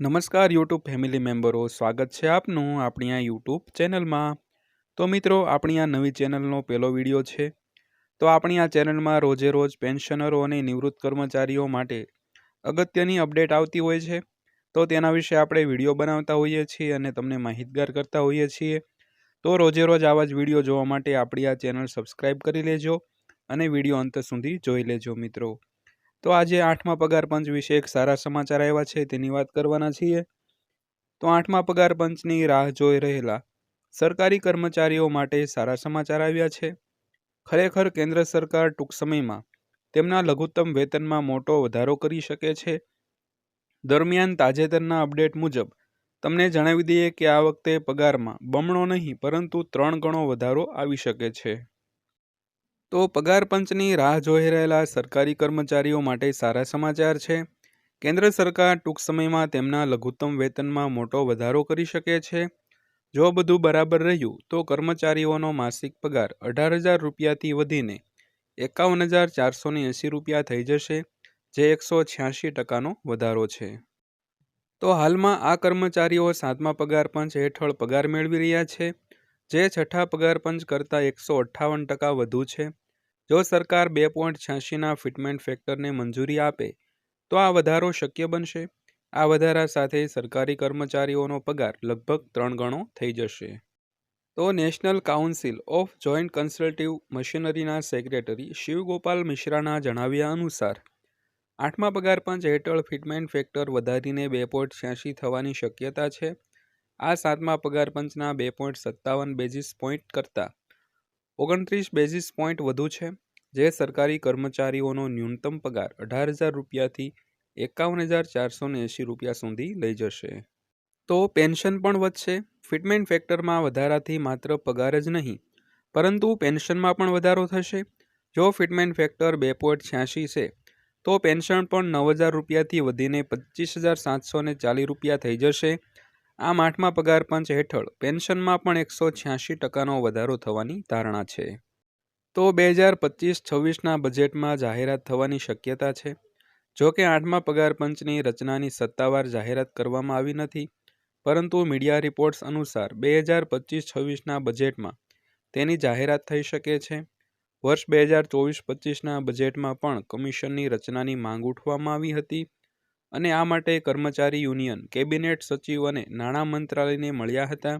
નમસ્કાર YouTube family મેમ્બરો સ્વાગત છે આપનું આપણી આ યુટ્યુબ ચેનલમાં તો મિત્રો, આપણી આ નવી ચેનલનો પહેલો વીડિયો છે. તો આપણી આ ચેનલમાં રોજે રોજ પેન્શનરો અને નિવૃત્ત કર્મચારીઓ માટે અગત્યની અપડેટ આવતી હોય છે. તો તેના વિશે આપણે વીડિયો બનાવતા હોઈએ છીએ અને તમને માહિતગાર કરતા હોઈએ છીએ. તો રોજે રોજ આવા જ વીડિયો જોવા માટે આપણી આ ચેનલ સબસ્ક્રાઈબ કરી લેજો અને વીડિયો અંત સુધી જોઈ લેજો મિત્રો. તો આજે આઠમા પગાર પંચ વિશે એક સારા સમાચાર આવ્યા છે, તેની વાત કરવાના છીએ. તો આઠમા પગાર પંચની રાહ જોઈ રહેલા સરકારી કર્મચારીઓ માટે સારા સમાચાર આવ્યા છે. ખરેખર કેન્દ્ર સરકાર ટૂંક સમયમાં તેમના લઘુત્તમ વેતનમાં મોટો વધારો કરી શકે છે. દરમિયાન તાજેતરના અપડેટ મુજબ તમને જણાવી દઈએ કે આ વખતે પગારમાં બમણો નહીં, પરંતુ ત્રણ ગણો વધારો આવી શકે છે. તો પગાર પંચની રાહ જોઈ રહેલા સરકારી કર્મચારીઓ માટે સારા સમાચાર છે. કેન્દ્ર સરકાર ટૂંક સમયમાં તેમના લઘુત્તમ વેતનમાં મોટો વધારો કરી શકે છે. જો બધું બરાબર રહ્યું, તો કર્મચારીઓનો માસિક પગાર અઢાર હજાર રૂપિયાથી વધીને એકાવન હજાર ચારસો એંસી રૂપિયા થઈ જશે, જે એકસો છ્યાસી ટકાનો વધારો છે. તો હાલમાં આ કર્મચારીઓ સાતમા પગાર પંચ હેઠળ પગાર મેળવી રહ્યા છે. જે છઠ્ઠા પગાર પંચ કરતાં એકસો અઠ્ઠાવન ટકા વધુ છે. જો સરકાર બે પોઈન્ટ છ્યાસીના ફિટમેન્ટ ફેક્ટરને મંજૂરી આપે, તો આ વધારો શક્ય બનશે. આ વધારા સાથે સરકારી કર્મચારીઓનો પગાર લગભગ ત્રણ ગણો થઈ જશે. તો national council of joint consultative મશીનરીના secretary Shivgopal મિશ્રાના જણાવ્યા અનુસાર, આઠમા પગાર પંચ હેઠળ ફિટમેન્ટ ફેક્ટર વધારીને બે પોઈન્ટ છ્યાસી થવાની શક્યતા છે. આ સાતમા પગાર પંચના બે પોઈન્ટ સત્તાવન બેઝિસ પોઈન્ટ કરતાં ઓગણત્રીસ બેઝિસ પોઈન્ટ વધુ છે. જે સરકારી કર્મચારીઓનો ન્યૂનતમ પગાર અઢાર હજાર રૂપિયાથી એકાવન હજાર ચારસો એંશી રૂપિયા સુધી લઈ જશે. તો પેન્શન પણ વધશે. ફિટમેન્ટ ફેક્ટરમાં વધારાથી માત્ર પગાર જ નહીં, પરંતુ પેન્શનમાં પણ વધારો થશે. જો ફિટમેન્ટ ફેક્ટર બે પોઈન્ટ છ્યાસી છે, તો પેન્શન પણ નવ હજાર રૂપિયાથી વધીને પચીસ હજાર સાતસો ચાલીસ રૂપિયા થઈ જશે. આમ આઠમા પગાર પંચ હેઠળ પેન્શનમાં પણ એકસો છ્યાસી ટકાનો વધારો થવાની ધારણા છે. તો બે હજાર પચીસ છવ્વીસના બજેટમાં જાહેરાત થવાની શક્યતા છે? જો કે આઠમા પગાર પંચની રચનાની સત્તાવાર જાહેરાત કરવામાં આવી નથી, પરંતુ મીડિયા રિપોર્ટ્સ અનુસાર બે હજાર પચીસ છવ્વીસના બજેટમાં તેની જાહેરાત થઈ શકે છે. વર્ષ બે હજાર ચોવીસ પચીસના બજેટમાં પણ કમિશનની રચનાની માંગ ઉઠવામાં આવી હતી. અને આ માટે કર્મચારી યુનિયન, કેબિનેટ સચિવ અને નાણાં મંત્રાલયને મળ્યા હતા.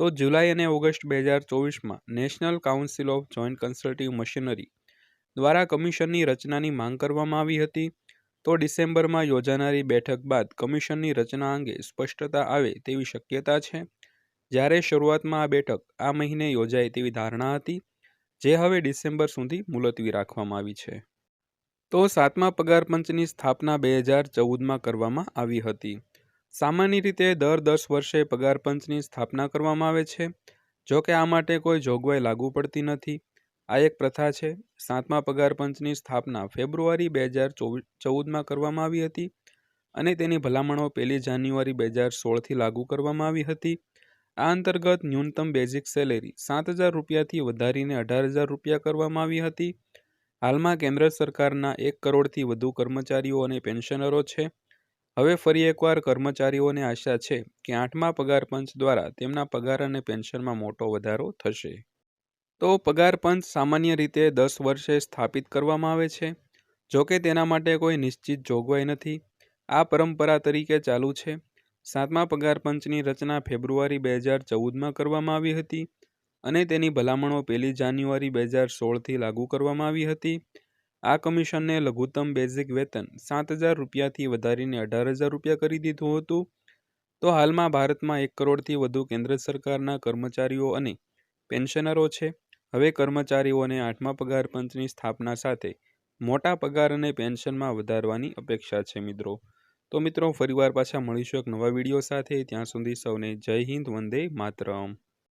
તો જુલાઈ અને ઓગસ્ટ બે હજાર ચોવીસમાં national council of joint consultative machinery દ્વારા કમિશનની રચનાની માંગ કરવામાં આવી હતી. તો ડિસેમ્બરમાં યોજાનારી બેઠક બાદ કમિશનની રચના અંગે સ્પષ્ટતા આવે તેવી શક્યતા છે. જ્યારે શરૂઆતમાં આ બેઠક આ મહિને યોજાય તેવી ધારણા હતી, જે હવે ડિસેમ્બર સુધી મુલતવી રાખવામાં આવી છે. તો સાતમા પગાર પંચની સ્થાપના બે હજાર ચૌદમાં કરવામાં આવી હતી. સામાન્ય રીતે દર દસ વર્ષે પગાર પંચની સ્થાપના કરવામાં આવે છે. જો કે આ માટે કોઈ જોગવાઈ લાગુ પડતી નથી. આ એક પ્રથા છે. સાતમા પગાર પંચની સ્થાપના ફેબ્રુઆરી બે હજાર ચૌદમાં કરવામાં આવી હતી અને તેની ભલામણો પહેલી જાન્યુઆરી બે હજાર સોળથી લાગુ કરવામાં આવી હતી. આ અંતર્ગત ન્યૂનતમ બેઝિક સેલેરી સાત હજાર રૂપિયાથી વધારીને અઢાર હજાર રૂપિયા કરવામાં આવી હતી. હાલમાં કેન્દ્ર સરકારના એક કરોડથી વધુ કર્મચારીઓ અને પેન્શનરો છે. હવે ફરી એકવાર કર્મચારીઓને આશા છે કે આઠમા પગાર પંચ દ્વારા તેમના પગાર અને પેન્શનમાં મોટો વધારો થશે. તો પગાર પંચ સામાન્ય રીતે દસ વર્ષે સ્થાપિત કરવામાં આવે છે. જોકે તેના માટે કોઈ નિશ્ચિત જોગવાઈ નથી. આ પરંપરા તરીકે ચાલુ છે. સાતમા પગાર પંચની રચના ફેબ્રુઆરી બે હજાર ચૌદમાં કરવામાં આવી હતી. અને તેની ભલામણો પહેલી જાન્યુઆરી બે હજાર સોળથી લાગુ કરવામાં આવી હતી. આ કમિશનને લઘુત્તમ બેઝિક વેતન સાત હજાર રૂપિયાથી વધારીને અઢાર હજાર રૂપિયા કરી દીધું હતું. તો હાલમાં ભારતમાં એક કરોડથી વધુ કેન્દ્ર સરકારના કર્મચારીઓ અને પેન્શનરો છે. હવે કર્મચારીઓને આઠમા પગાર પંચની સ્થાપના સાથે મોટા પગાર અને પેન્શનમાં વધારવાની અપેક્ષા છે મિત્રો. તો મિત્રો, ફરીવાર પાછા મળીશું એક નવા વીડિયો સાથે. ત્યાં સુધી સૌને જય હિન્દ, વંદે માતરમ.